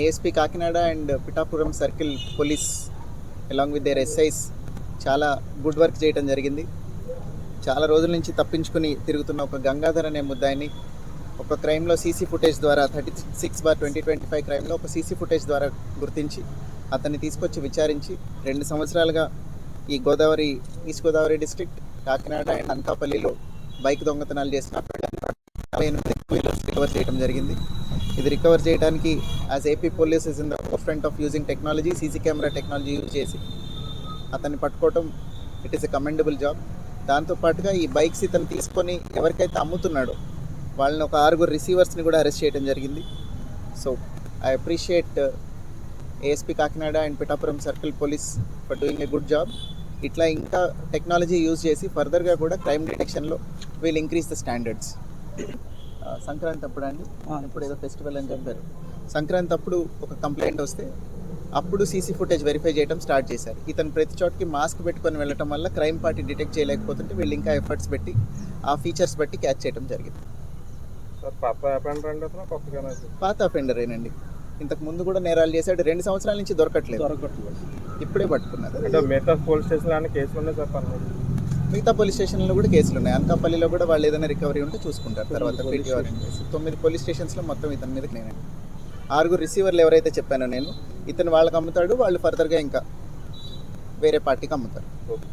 ASP Kakinada and Pithapuram circle police along with there SIs చాలా good work చేయడం జరిగింది. చాలా రోజుల నుంచి తప్పించుకుని తిరుగుతున్న ఒక గంగాధర్ అనే ముద్దాయిని ఒక క్రైమ్లో సీసీ ఫుటేజ్ ద్వారా thirty six bar twenty twenty five క్రైమ్లో ఒక సీసీ ఫుటేజ్ ద్వారా గుర్తించి అతన్ని తీసుకొచ్చి విచారించి రెండు సంవత్సరాలుగా ఈ Godavari east Godavari district Kakinada and అనకాపల్లిలో బైక్ దొంగతనాలు చేసిన ఎనిమిది రికవర్ చేయడం జరిగింది. ఇది రికవర్ చేయడానికి as AP police is in the front of using technology CC camera technology use చేసి అతన్ని పట్టుకోవటం it is a commendable job దాంతోపాటుగా ఈ బైక్స్ ఇతను తీసుకొని ఎవరికైతే అమ్ముతున్నాడో వాళ్ళని ఒక ఆరుగురు రిసీవర్స్ని కూడా అరెస్ట్ చేయడం జరిగింది. So I appreciate ASP Kakinada and Pithapuram circle police for doing a good job ఇట్లా ఇంకా టెక్నాలజీ యూజ్ చేసి ఫర్దర్గా కూడా crime డిటెక్షన్లో we'll increase the standards Sankranti అప్పుడు అండి? ఇప్పుడు ఏదో ఫెస్టివల్ అని చెప్పారు. సంక్రాంతి అప్పుడు ఒక కంప్లైంట్ వస్తే అప్పుడు సీసీ ఫుటేజ్ వెరిఫై చేయడం స్టార్ట్ చేశారు. ఇతను ప్రతి చోటకి మాస్క్ పెట్టుకొని వెళ్ళటం వల్ల క్రైమ్ పార్టీ డిటెక్ట్ చేయలేకపోతుంటే వీళ్ళు ఇంకా ఎఫర్ట్స్ పెట్టి ఆ ఫీచర్స్ బట్టి క్యాచ్ చేయడం జరిగింది. సార్ పాత అఫెండరేనండి ఇంతకు ముందు కూడా నేరాలు చేశాడు. రెండు సంవత్సరాల నుంచి దొరకట్లేదు. ఇప్పుడే పట్టుకున్నారు. అంటే మిగతా పోలీస్ స్టేషన్ కేసులు ఉన్నాయి సార్ మిగతా పోలీస్ స్టేషన్లో కూడా కేసులు ఉన్నాయి అనకాపల్లిలో కూడా వాళ్ళు ఏదైనా రికవరీ ఉంటే చూసుకుంటారు. తర్వాత పీటీఆర్ తొమ్మిది పోలీస్ స్టేషన్స్లో మొత్తం ఇతని మీద నేనండి ఆరుగురు రిసీవర్లు ఎవరైతే చెప్పానో నేను ఇతను వాళ్ళకి అమ్ముతాడు వాళ్ళు ఫర్దర్గా ఇంకా వేరే పార్టీకి అమ్ముతారు. ఓకే.